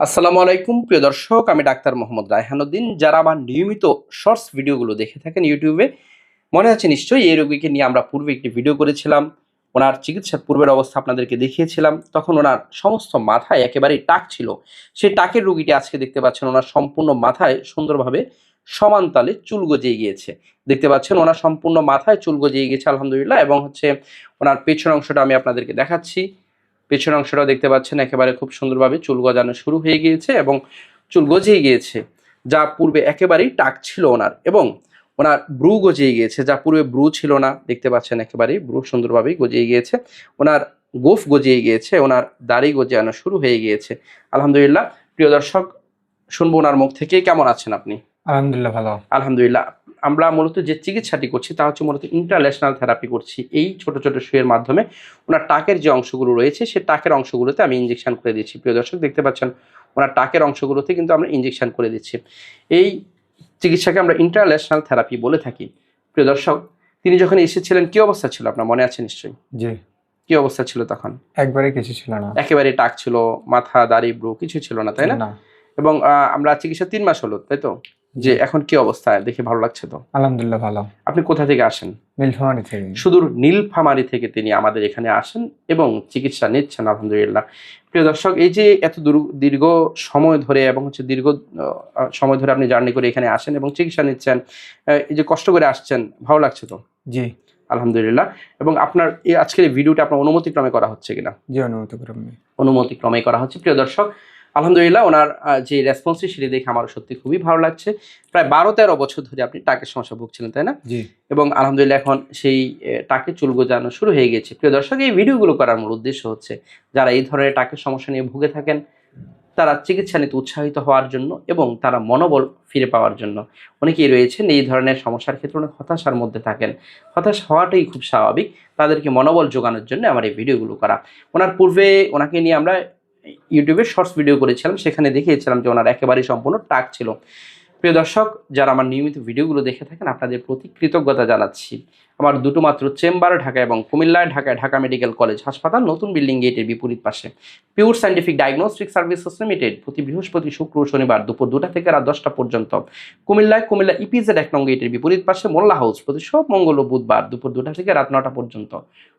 আসসালামু আলাইকুম, প্রিয় দর্শক, আমি ডাক্তার মোহাম্মদ রায়হানুদ্দিন। যারা আমার নিয়মিত শর্টস ভিডিওগুলো দেখে থাকেন ইউটিউবে মনে আছে নিশ্চয়ই এই রোগীকে নিয়ে আমরা পূর্বে একটি ভিডিও করেছিলাম। ওনার চিকিৎসার পূর্বের অবস্থা আপনাদেরকে দেখিয়েছিলাম। তখন ওনার সমস্ত মাথায় একেবারেই টাক ছিল। সেই টাকের রোগীটি আজকে দেখতে পাচ্ছেন, ওনার সম্পূর্ণ মাথায় সুন্দরভাবে সমান তালে চুল গজিয়ে গিয়েছে। দেখতে পাচ্ছেন, ওনার সম্পূর্ণ মাথায় চুল গজিয়ে গিয়েছে, আলহামদুলিল্লাহ। এবং হচ্ছে ওনার পেছন অংশটা আমি আপনাদেরকে দেখাচ্ছি। পেছনের অংশটাও দেখতে পাচ্ছেন একেবারে খুব সুন্দরভাবে চুল গজানো শুরু হয়ে গিয়েছে এবং চুল গজিয়ে গিয়েছে যা পূর্বে একেবারেই টাক ছিল ওনার এবং ওনার ব্রু গজিয়ে গিয়েছে যা পূর্বে ব্রু ছিল না দেখতে পাচ্ছেন একেবারেই ব্রু সুন্দরভাবেই গজিয়ে গিয়েছে ওনার গোফ গজিয়ে গিয়েছে ওনার দাড়ি গজিয়ানো শুরু হয়ে গিয়েছে। আলহামদুলিল্লাহ প্রিয় দর্শক শুনব ওনার মুখ থেকে কেমন আছেন আপনি? আলহামদুলিল্লাহ ভালো। আলহামদুলিল্লাহ আমরা মূলত যে চিকিৎসাটি করছি তা হচ্ছে মূলত ইন্টারন্যাশনাল থেরাপি করছি। এই ছোট ছোট শুয়ের মাধ্যমে ওনার টাকের যে অংশগুলো রয়েছে সে টাকের অংশগুলোতে আমি ইঞ্জেকশন করে দিচ্ছি। প্রিয় দর্শক দেখতে পাচ্ছেন ওনার টাকের অংশগুলোতে কিন্তু আমরা ইঞ্জেকশন করে দিচ্ছি। এই চিকিৎসাকে আমরা ইন্টারন্যাশনাল থেরাপি বলে থাকি। প্রিয় দর্শক তিনি যখন এসেছিলেন কি অবস্থা ছিল? আপনার মনে আছে নিশ্চয়ই? জি। কি অবস্থা ছিল তখন? একবারে কিছু ছিল না। একেবারে টাক ছিল মাথা দাড়ি ব্রু কিছু ছিল না তাই না? না। এবং আমরা চিকিৎসা তিন মাস হলো তাই তো? যে এখন কি অবস্থা দেখে ভালো লাগছে তো? আলহামদুলিল্লাহ ভালো। আপনি কোথা থেকে আসেন? নীলফামারি থেকে। সুদূর নীলফামারি থেকে তিনি আমাদের এখানে আসেন এবং চিকিৎসা নিচ্ছেন আলহামদুলিল্লাহ। প্রিয় দর্শক এই যে এত দূর- দীর্ঘ সময় ধরে এবং হচ্ছে দীর্ঘ সময় ধরে আপনি জার্নি করে এখানে আসেন এবং চিকিৎসা নিচ্ছেন এই যে কষ্ট করে আসছেন ভালো লাগছে তো? জি। আলহামদুলিল্লাহ। এবং আপনার এই আজকের ভিডিওটা আপনার অনুমতিক্রমে করা হচ্ছে কিনা? জি অনুমতি করুন অনুমতিক্রমে করা হচ্ছে। প্রিয় দর্শক আলহামদুলিল্লাহ ওনার যে রেসপন্সি সেটি দেখে আমার সত্যি খুবই ভালো লাগছে। প্রায় বারো তেরো বছর ধরে আপনি টাকের সমস্যা ভুগছিলেন তাই না? এবং আলহামদুলিল্লাহ এখন সেই টাকে চুল গজানো শুরু হয়ে গেছে। প্রিয় দর্শক এই ভিডিওগুলো করার মূল উদ্দেশ্য হচ্ছে যারা এই ধরনের টাকের সমস্যা নিয়ে ভুগে থাকেন তারা চিকিৎসা নিতে উৎসাহিত হওয়ার জন্য এবং তারা মনোবল ফিরে পাওয়ার জন্য অনেকেই রয়েছেন এই ধরনের সমস্যার ক্ষেত্রে অনেক হতাশার মধ্যে থাকেন। হতাশ হওয়াটাই খুব স্বাভাবিক। তাদেরকে মনোবল যোগানোর জন্য আমার এই ভিডিওগুলো করা। ওনার পূর্বে ওনাকে নিয়ে আমরা ইউটিউবে শর্টস ভিডিও করেছিলাম সেখানে দেখিয়েছিলাম যে ওনার একেবারেই সম্পূর্ণ টাক ছিল। প্রিয় দর্শক, যারা আমার নিয়মিত ভিডিওগুলো দেখে থাকেন, আপনাদের প্রতি কৃতজ্ঞতা জানাচ্ছি। আমার দুটো মাত্র চেম্বার, ঢাকা এবং কুমিল্লায়, ঢাকায় ঢাকা মেডিকেল কলেজ হাসপাতাল, নতুন বিল্ডিং গেটের বিপরীত পাশে। Pure scientific diagnostic services limited, প্রতি বৃহস্পতি, শুক্র, শনিবার দুপুর দুটা থেকে রাত দশটা পর্যন্ত। কুমিল্লায়, কুমিল্লা ইপিজেড এক নং গেটের বিপরীত পাশে মোল্লা হাউস, প্রতি সব মঙ্গল ও বুধবার দুপুর দুটা থেকে রাত নটা পর্যন্ত।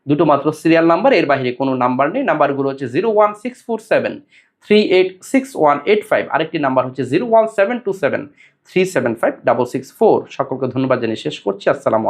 দুটো মাত্র সিরিয়াল নাম্বার, এর বাইরে কোনো নাম্বার নেই। নাম্বারগুলো হচ্ছে zero one six four seven. Three eight six one eight five. আরেকটি নাম্বার হচ্ছে zero one seven two seven, three seven five double six four. সকলকে ধন্যবাদ জানিয়ে শেষ করছি। আসসালামু